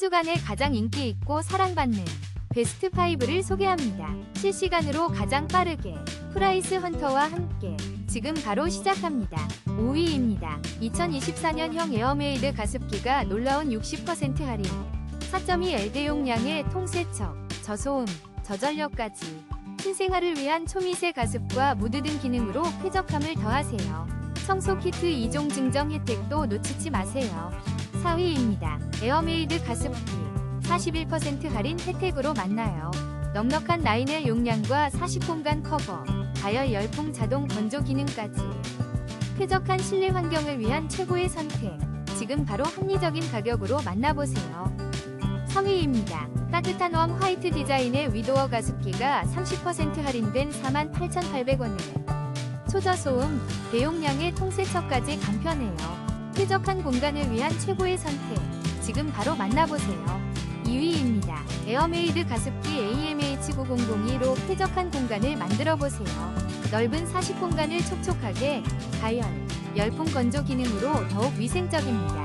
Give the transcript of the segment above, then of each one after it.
주간에 가장 인기 있고 사랑받는 베스트 5를 소개합니다. 실시간으로 가장 빠르게 프라이스 헌터와 함께 지금 바로 시작합니다. 5위입니다. 2024년형 에어메이드 가습기가 놀라운 60% 할인. 4.2 LD 용량의 통세척, 저소음, 저전력까지 신생아를 위한 초미세 가습과 무드 등 기능으로 쾌적함을 더하세요. 청소 키트 2종 증정 혜택도 놓치지 마세요. 4위입니다. 에어메이드 가습기 41% 할인 혜택으로 만나요. 넉넉한 라인의 용량과 40공간 커버, 가열 열풍 자동 건조 기능까지 쾌적한 실내 환경을 위한 최고의 선택. 지금 바로 합리적인 가격으로 만나보세요. 3위입니다. 따뜻한 웜 화이트 디자인의 위도어 가습기가 30% 할인된 48,800원에 초저소음, 대용량의 통세척까지 간편해요. 쾌적한 공간을 위한 최고의 선택. 지금 바로 만나보세요. 2위입니다. 에어메이드 가습기 AMH9002로 쾌적한 공간을 만들어 보세요. 넓은 40공간을 촉촉하게 가열, 열풍 건조 기능으로 더욱 위생적입니다.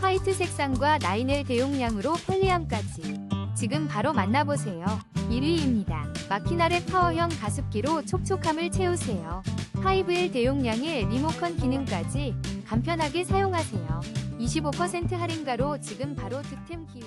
화이트 색상과 9L 대용량으로 편리함까지 지금 바로 만나보세요. 1위입니다. 마키나레 파워형 가습기로 촉촉함을 채우세요. 5L 대용량의 리모컨 기능까지 간편하게 사용하세요. 25% 할인가로 지금 바로 득템 기회.